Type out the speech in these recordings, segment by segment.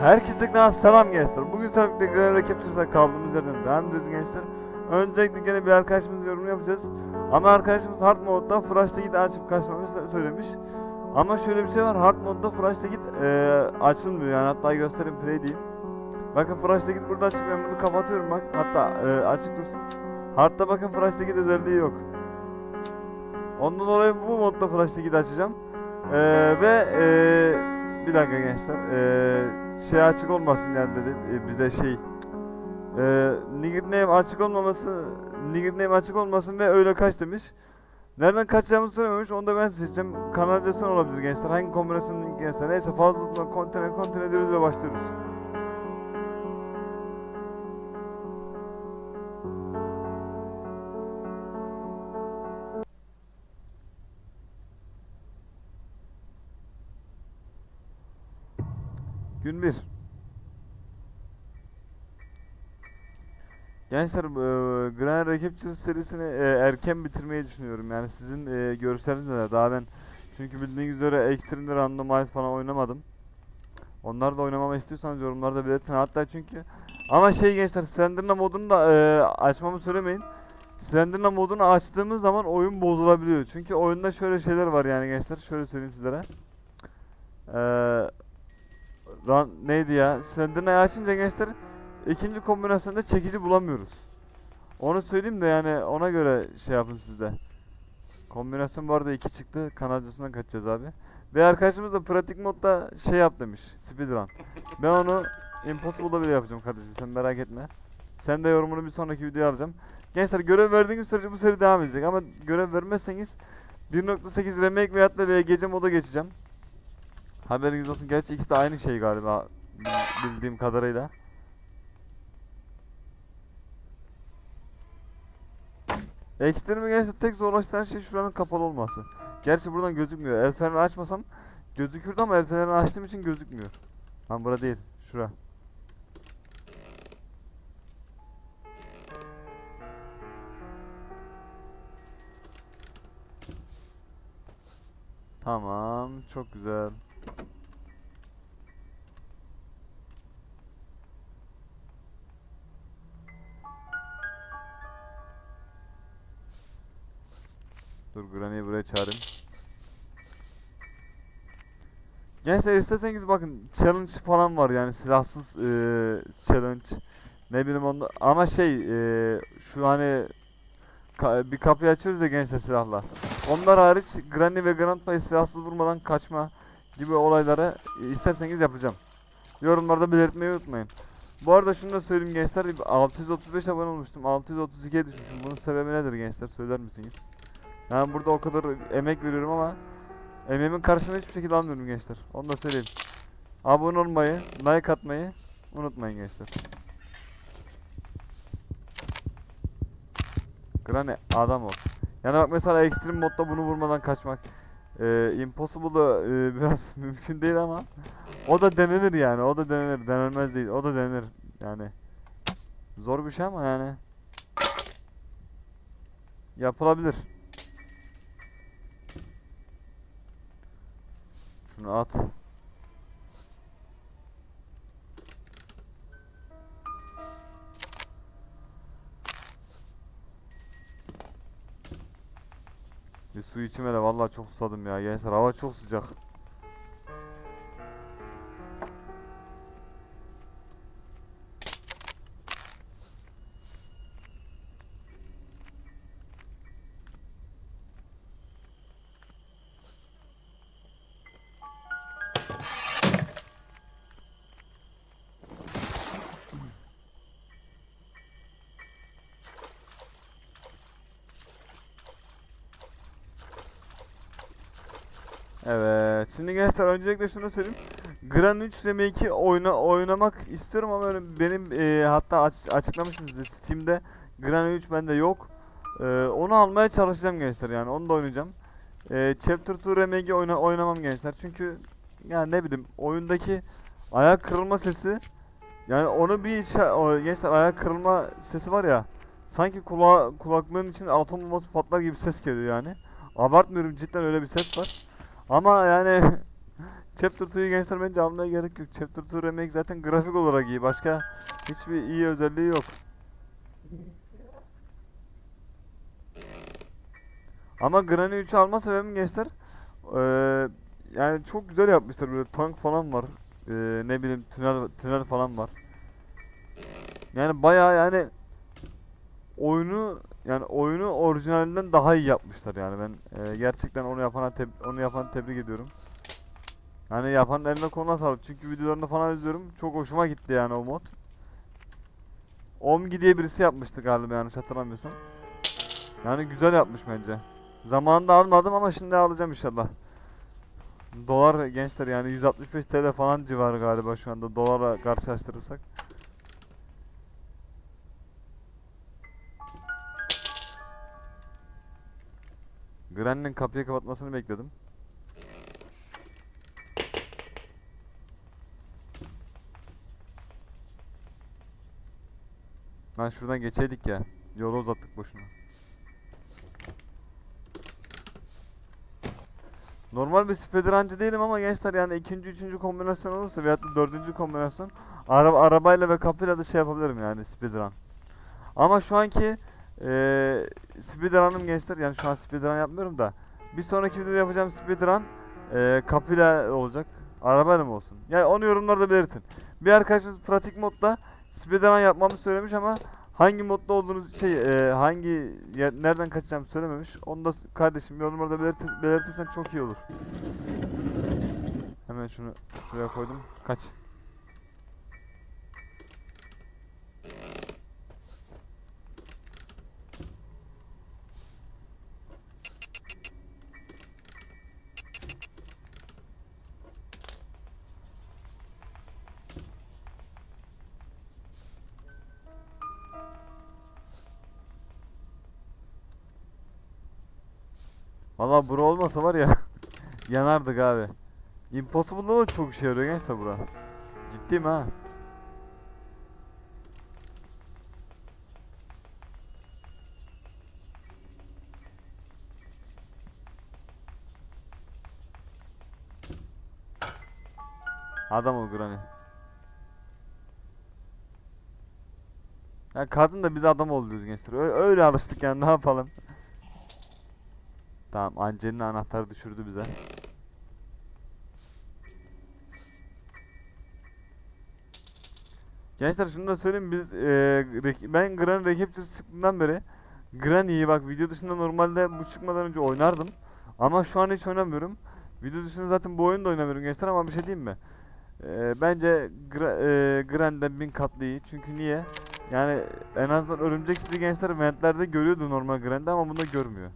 Herkese tekrar selam gençler. Bugün tabii ki de Granada Captures'a kaldığımız yerden devam ediyoruz gençler. Öncelikle gene bir arkadaşımız yorum yapacağız. Ama arkadaşımız hard modda Fresh'te git açıp kaçmamı sö- söylemiş. Ama şöyle bir şey var. Hard modda Fresh'te git eee, açılmıyor yani hatta göstereyim play diyeyim. Bakın Fresh'te git burada açık ben bunu kapatıyorum bak. Hatta eee, açık dursun. Hard'da bakın Fresh'te git özelliği yok. Ondan dolayı bu modda Fresh'te git açacağım. Eee, ve eee, bir dakika gençler. Eee şey açık olmasın yani dedi e, bize şey e, nigger name açık olmaması nigger name açık olmasın ve öyle kaç demiş. Nereden kaçacağımızı söylememiş. Onu da ben seçeceğim. Kanalizasyon olabilir gençler. Hangi kombinasyonun gençler. Neyse fazla tutma. Kontene kontene ediyoruz ve başlıyoruz. Gün 1. Gençler e, Grand Recapture serisini e, erken bitirmeyi düşünüyorum. Yani sizin e, görüşleriniz neler? Daha ben çünkü bildiğiniz üzere Extreme Randomize falan oynamadım. Onlar da oynamamı istiyorsanız yorumlarda belirtin. Hatta çünkü ama şey gençler Slenderna modunu da e, açmamı söylemeyin. Slenderna modunu açtığımız zaman oyun bozulabiliyor. Çünkü oyunda şöyle şeyler var yani gençler. Şöyle söyleyeyim sizlere. Eee Lan neydi ya? Slenderna'yı açınca gençler ikinci kombinasyonda çekici bulamıyoruz. Onu söyleyeyim de yani ona göre şey yapın siz de. Kombinasyon bu arada 2 çıktı. Kanalcasından kaçacağız abi. Ve arkadaşımız da pratik modda şey yap demiş. Speedrun. Ben onu Impossible'da bile yapacağım kardeşim. Sen merak etme. Sen de yorumunu bir sonraki videoya alacağım. Gençler görev verdiğiniz sürece bu seri devam edecek ama görev vermezseniz 1.8 remake veyahut da gece moda geçeceğim. Haberiniz olsun. Gerçi ikisi de aynı şey galiba bil- bildiğim kadarıyla. Ekstremi gerçi tek zorlaştıran şey şuranın kapalı olması. Gerçi buradan gözükmüyor. El fenerini açmasam gözükürdü ama el fenerini açtığım için gözükmüyor. Lan bura değil. Şura. Tamam. Çok güzel. Çağırayım. Gençler isterseniz bakın challenge falan var yani silahsız eee, challenge ne bileyim onda ama şey eee, şu hani ka- bir kapıyı açıyoruz ya gençler silahla. Onlar hariç Granny ve Grandpa'yı silahsız vurmadan kaçma gibi olayları e, isterseniz yapacağım. Yorumlarda belirtmeyi unutmayın. Bu arada şunu da söyleyeyim gençler 635 abone olmuştum 632'ye düşmüşüm bunun sebebi nedir gençler söyler misiniz? Yani burada o kadar emek veriyorum ama emeğimin karşılığını hiçbir şekilde almıyorum gençler. Onu da söyleyeyim. Abone olmayı, like atmayı unutmayın gençler. Granny adam ol. Yani bak mesela Extreme modda bunu vurmadan kaçmak e, Impossible da e, biraz mümkün değil ama o da denenir yani. O da denenir. Denenmez değil. O da denenir. Yani zor bir şey ama yani yapılabilir. Şunu at. Bir su içim hele vallahi çok susadım ya gençler hava çok sıcak. Evet. Şimdi gençler öncelikle şunu söyleyeyim. Gran 3 Remake'i oyna oynamak istiyorum ama benim e, hatta aç, açıklamışım size Steam'de Gran 3 bende yok. E, onu almaya çalışacağım gençler yani onu da oynayacağım. E, Chapter 2 Remake'i oyna oynamam gençler çünkü yani ne bileyim oyundaki ayak kırılma sesi yani onu bir şey, gençler ayak kırılma sesi var ya sanki kula kulaklığın için atom bombası patlar gibi ses geliyor yani. Abartmıyorum cidden öyle bir ses var. Ama yani Chapter 2'yu gençler bence almaya gerek yok. Chapter 2 remake zaten grafik olarak iyi. Başka hiçbir iyi özelliği yok. Ama Granny 3'ü alma sebebim gençler eee, yani çok güzel yapmışlar böyle tank falan var. Eee, ne bileyim tünel tünel falan var. Yani bayağı yani oyunu yani oyunu orijinalinden daha iyi yapmışlar yani ben eee, gerçekten onu yapana onu yapan tebrik ediyorum. Yani yapan eline koluna sağlık çünkü videolarını falan izliyorum çok hoşuma gitti yani o mod. Omgi diye birisi yapmıştı galiba yanlış hatırlamıyorsam. Yani güzel yapmış bence. Zamanında almadım ama şimdi alacağım inşallah. Dolar gençler yani 165 TL falan civarı galiba şu anda dolarla karşılaştırırsak. Granny'nin kapıyı kapatmasını bekledim. Lan şuradan geçeydik ya. Yolu uzattık boşuna. Normal bir speedruncı değilim ama gençler yani ikinci, üçüncü kombinasyon olursa veyahut da dördüncü kombinasyon araba, arabayla ve kapıyla da şey yapabilirim yani speedrun. Ama şu anki eee speedrun'ım gençler yani şu an speedrun yapmıyorum da bir sonraki videoda yapacağım speedrun eee kapıyla olacak. Arabayla mı olsun? Yani onu yorumlarda belirtin. Bir arkadaşımız pratik modda speedrun yapmamı söylemiş ama hangi modda olduğunuz şey eee, hangi yer, nereden kaçacağımı söylememiş. Onu da kardeşim yorumlarda belirtir, belirtirsen çok iyi olur. Hemen şunu şuraya koydum. Kaç. Valla bura olmasa var ya yanardık abi. Impossible'da da çok işe yarıyor gençler bura. Ciddiyim ha. Adam ol Granny. Ya kadın da biz adam oluyoruz gençler. Öyle alıştık yani ne yapalım. Tamam Angelina anahtarı düşürdü bize. Gençler şunu da söyleyeyim biz rek- ben Granny Recapture çıktığından beri Granny'yi bak video dışında normalde bu çıkmadan önce oynardım. Ama şu an hiç oynamıyorum. Video dışında zaten bu oyunu da oynamıyorum gençler ama bir şey diyeyim mi? Eee, bence Gra eee Granny'den bin katlı iyi. Çünkü niye? Yani en azından örümcek sizi gençler ventlerde görüyordu normal Granny'de ama bunda görmüyor.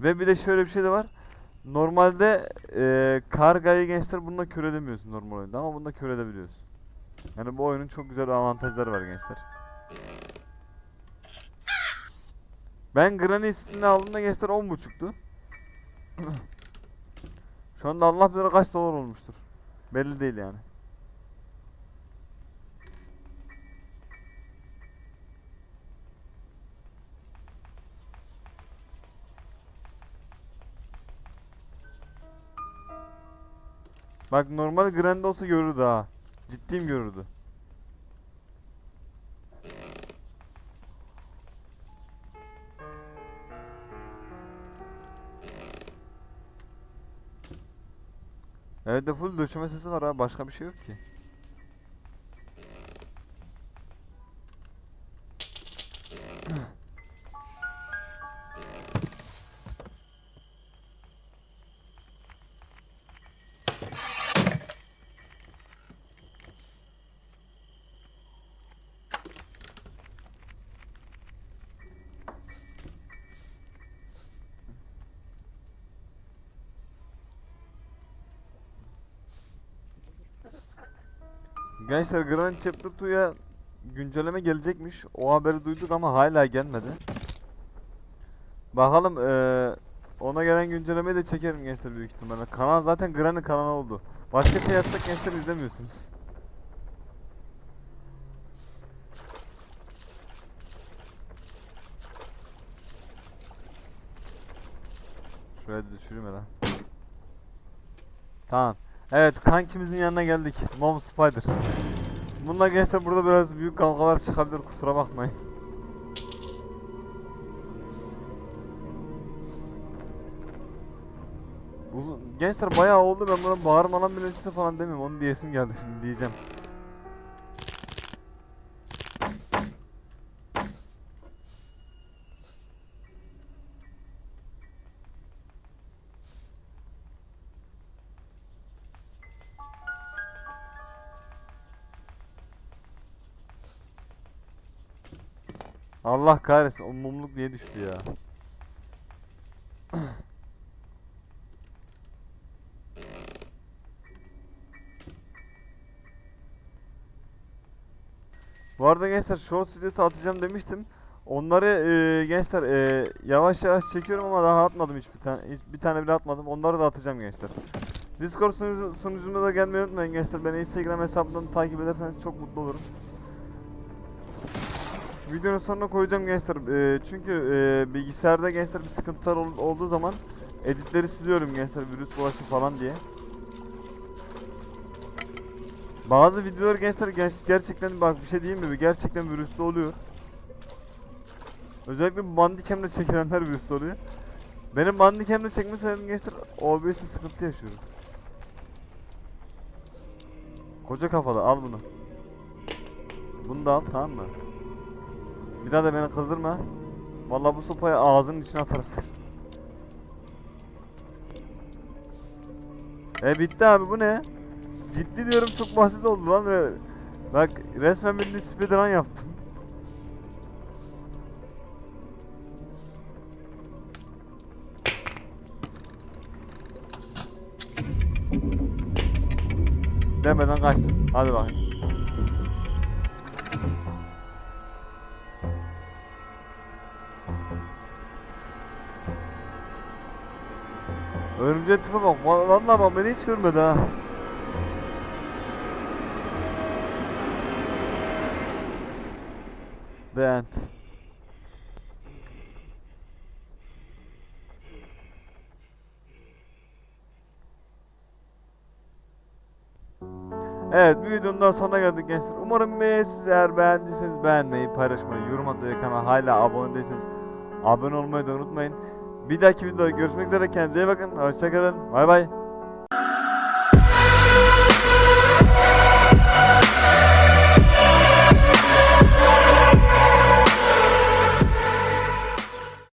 Ve bir de şöyle bir şey de var. Normalde eee kargayı gençler bununla kör edemiyorsun normal oyunda ama bunda kör edebiliyorsun. Yani bu oyunun çok güzel avantajları var gençler. Ben Granny City'ni aldığımda gençler 10.5'tu. Şu anda Allah bilir kaç dolar olmuştur. Belli değil yani. Bak normal Grand olsa görürdü ha. Ciddiyim görürdü. Evet de full döşeme sesi var ha başka bir şey yok ki. Gençler Grand Chapter 2'ya güncelleme gelecekmiş. O haberi duyduk ama hala gelmedi. Bakalım eee, ona gelen güncellemeyi de çekerim gençler büyük ihtimalle. Kanal zaten Granny kanalı oldu. Başka şey yapsak gençler izlemiyorsunuz. Şuraya ya lan. Tamam. Evet kankimizin yanına geldik. Mom Spider. Bununla gençler burada biraz büyük kavgalar çıkabilir kusura bakmayın. Uzun, gençler bayağı oldu ben buna bağırmadan bile falan demiyorum onu diyesim geldi şimdi diyeceğim. Allah kahretsin o mumluk niye düştü ya? Bu arada gençler short videosu atacağım demiştim. Onları e, gençler e, yavaş yavaş çekiyorum ama daha atmadım hiçbir tane hiç, bir tane bile atmadım. Onları da atacağım gençler. Discord sunucu, sunucuma da gelmeyi unutmayın gençler. Beni Instagram hesabından takip ederseniz çok mutlu olurum. Videonun sonuna koyacağım gençler. Ee, çünkü e, bilgisayarda gençler bir sıkıntılar ol- olduğu zaman editleri siliyorum gençler virüs bulaşı falan diye. Bazı videolar gençler ger- gerçekten bak bir şey diyeyim mi? Gerçekten virüslü oluyor. Özellikle bu bandicam'le çekilenler virüslü oluyor. Benim bandicam'le çekme sebebim gençler OBS'te sıkıntı yaşıyorum. Koca kafalı al bunu. Bunu da al tamam mı? Bir daha da beni kızdırma. Vallahi bu sopayı ağzının içine atarım seni. E bitti abi bu ne? Ciddi diyorum çok basit oldu lan. Bak resmen bildiğin speedrun yaptım. Demeden kaçtım. Hadi bakayım. Örümcek tipe bak. va- Vallahi bak beni hiç görmedi ha. The. Evet bir videonun daha sonuna geldik gençler. Umarım e, sizler beğendiyseniz beğenmeyi, paylaşmayı, yorum atmayı, kanala hala abone değilseniz abone olmayı da unutmayın. Bir dahaki videoda görüşmek üzere kendinize iyi bakın. Hoşçakalın. Bay bay.